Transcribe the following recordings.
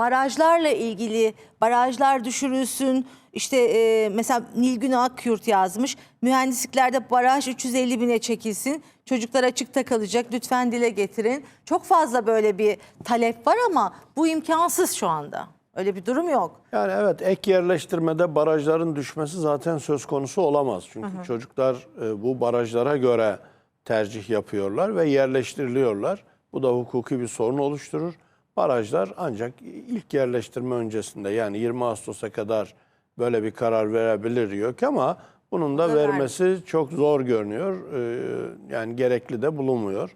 barajlarla ilgili barajlar düşürülsün. İşte e, mesela Nilgün Akyurt yazmış. Mühendisliklerde baraj 350 bine çekilsin. Çocuklar açıkta kalacak. Lütfen dile getirin. Çok fazla böyle bir talep var ama bu imkansız şu anda. Öyle bir durum yok. Yani evet ek yerleştirmede barajların düşmesi zaten söz konusu olamaz. Çünkü çocuklar e, bu barajlara göre tercih yapıyorlar ve yerleştiriliyorlar. Bu da hukuki bir sorun oluşturur. Barajlar ancak ilk yerleştirme öncesinde yani 20 Ağustos'a kadar böyle bir karar verebilir yok ama bunun da vermesi çok zor görünüyor. E, Yani gerekli de bulunmuyor.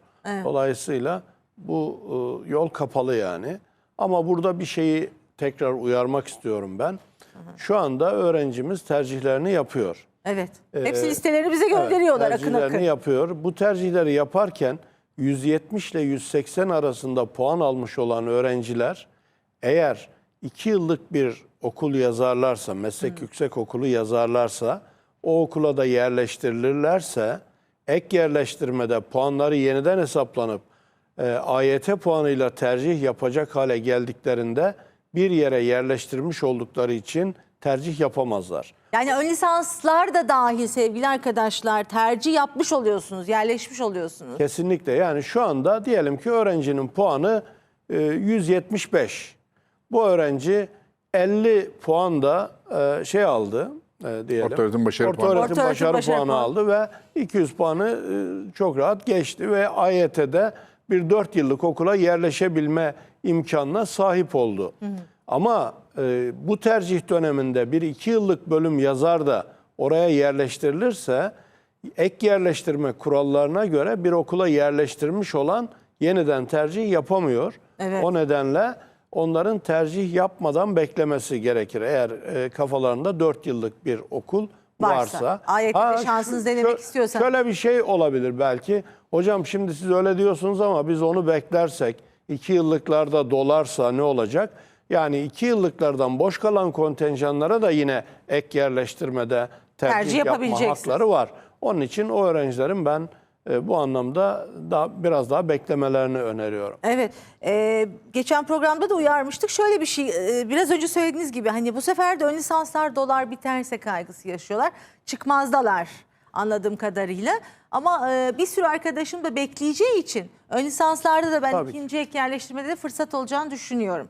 Dolayısıyla bu e, yol kapalı yani. Ama burada bir şeyi tekrar uyarmak istiyorum ben. Şu anda öğrencimiz tercihlerini yapıyor. Evet. Hepsi listelerini bize gönderiyorlar Evet, akın tercihlerini akın. yapıyor. Bu tercihleri yaparken 170 ile 180 arasında puan almış olan öğrenciler eğer 2 yıllık bir okul yazarlarsa, meslek yüksek okulu yazarlarsa, o okula da yerleştirilirlerse ek yerleştirmede puanları yeniden hesaplanıp e, AYT puanıyla tercih yapacak hale geldiklerinde bir yere yerleştirmiş oldukları için tercih yapamazlar. Yani ön lisanslar da dahil sevgili arkadaşlar tercih yapmış oluyorsunuz, yerleşmiş oluyorsunuz. Kesinlikle yani şu anda diyelim ki öğrencinin puanı e, 175. Bu öğrenci 50 puan da e, şey aldı e, diyelim. Ortaöğretim başarı Orta puanı. öğretim Ortaöğretim başarı, başarı puanı puanı. aldı ve 200 puanı e, çok rahat geçti ve AYT'de bir 4 yıllık okula yerleşebilme imkanına sahip oldu. Ama e, bu tercih döneminde bir 2 yıllık bölüm yazar da oraya yerleştirilirse ek yerleştirme kurallarına göre bir okula yerleştirmiş olan yeniden tercih yapamıyor. Evet. O nedenle onların tercih yapmadan beklemesi gerekir. Eğer e, kafalarında 4 yıllık bir okul Varsa. varsa. AYT'de şu- şansınızı denemek istiyorsan. Şöyle bir şey olabilir belki. Hocam şimdi siz öyle diyorsunuz ama biz onu beklersek 2 yıllıklarda dolarsa ne olacak? Yani 2 yıllıklardan boş kalan kontenjanlara da yine ek yerleştirmede tercih, Tercih yapma hakları var. Onun için o öğrencilerin ben e, bu anlamda daha biraz daha beklemelerini öneriyorum. Evet. e, geçen programda da uyarmıştık. Şöyle bir şey, e, biraz önce söylediğiniz gibi hani bu sefer de ön lisanslar dolar biterse kaygısı yaşıyorlar. Çıkmazdalar anladığım kadarıyla. Ama e, bir sürü arkadaşım da bekleyeceği için ön lisanslarda da ben Tabii ki. ikinci ek yerleştirmede de fırsat olacağını düşünüyorum.